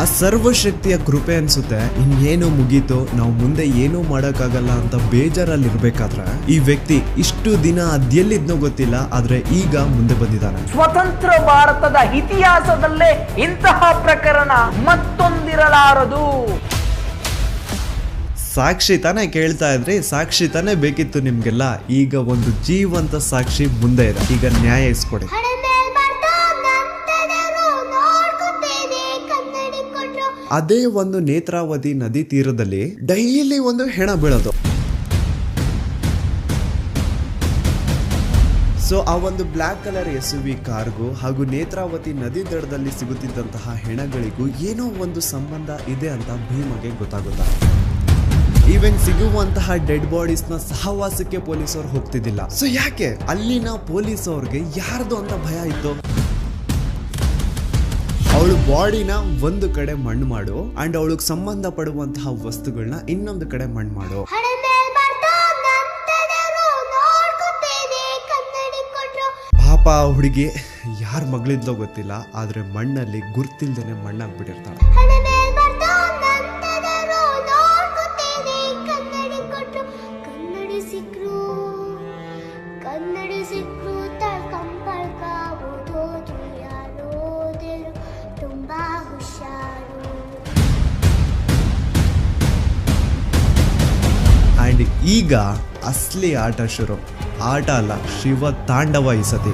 ಆ ಸರ್ವಶಕ್ತಿಯ ಕೃಪೆ ಅನ್ಸುತ್ತೆ ಇನ್ನೇನು ಮುಗೀತು ನಾವು ಮುಂದೆ ಏನೂ ಮಾಡೋಕ್ಕಾಗಲ್ಲ ಅಂತ ಬೇಜಾರಲ್ಲಿ ಇರ್ಬೇಕಾದ್ರೆ ಈ ವ್ಯಕ್ತಿ ಇಷ್ಟು ದಿನ ಅದೆಲ್ಲಿದ್ನೋ ಗೊತ್ತಿಲ್ಲ ಆದ್ರೆ ಈಗ ಮುಂದೆ ಬಂದಿದ್ದಾನೆ. ಸ್ವತಂತ್ರ ಭಾರತದ ಇತಿಹಾಸದಲ್ಲೇ ಇಂತಹ ಪ್ರಕರಣ ಮತ್ತೊಂದಿರಲಾರದು. ಸಾಕ್ಷಿ ತಾನೇ ಕೇಳ್ತಾ ಇದ್ರಿ ಸಾಕ್ಷಿ ತಾನೇ ಬೇಕಿತ್ತು ನಿಮ್ಗೆಲ್ಲ ಈಗ ಒಂದು ಜೀವಂತ ಸಾಕ್ಷಿ ಮುಂದೆ ಇದೆ ಈಗ ನ್ಯಾಯ ಇಸ್ಕೊಡಿ. ಅದೇ ಒಂದು ನೇತ್ರಾವತಿ ನದಿ ತೀರದಲ್ಲಿ ಡೈಲಿ ಒಂದು ಹೆಣ ಬೀಳೋದು. ಸೊ ಆ ಒಂದು black colour S U V ಕಾರ್ಗೂ ಹಾಗೂ ನೇತ್ರಾವತಿ ನದಿ ದಡದಲ್ಲಿ ಸಿಗುತ್ತಿದ್ದಂತಹ ಹೆಣಗಳಿಗೂ ಏನೋ ಒಂದು ಸಂಬಂಧ ಇದೆ ಅಂತ ಭೀಮಗೆ ಗೊತ್ತಾಗುತ್ತಾ? ಈವನ್ ಸಿಗುವಂತಹ ಡೆಡ್ ಬಾಡೀಸ್ನ ಸಹವಾಸಕ್ಕೆ ಪೊಲೀಸರು ಹೋಗ್ತಿದ್ದಿಲ್ಲ. ಸೊ ಯಾಕೆ? ಅಲ್ಲಿನ ಪೊಲೀಸ್ ಅವ್ರಿಗೆ ಯಾರ್ದು ಅಂತ ಭಯ ಇತ್ತು? ಅವಳು ಬಾಡಿನ ಒಂದು ಕಡೆ ಮಣ್ಣು ಮಾಡು ಅಂಡ್ ಅವಳಿಗೆ ಸಂಬಂಧ ಪಡುವಂತಹ ವಸ್ತುಗಳನ್ನ ಇನ್ನೊಂದು ಕಡೆ ಮಣ್ಣು ಮಾಡು. ಪಾಪ ಹುಡುಗಿ ಯಾರ ಮಗಳಿದ್ಲೋ ಗೊತ್ತಿಲ್ಲ, ಆದ್ರೆ ಮಣ್ಣಲ್ಲಿ ಗುರ್ತಿಲ್ದೇನೆ ಮಣ್ಣಾಗ್ಬಿಟ್ಟಿರ್ತಾಳೆ. ಕನ್ನಡಿ ಕನ್ನಡಿ ತಳ್ಕಂಪಳ್ಕ ಅಂಡ್ ಈಗ ಅಸ್ಲಿ ಆಟ ಶುರು. ಆಟ ಅಲ್ಲ ಶಿವ ತಾಂಡವ ಈ ಸತಿ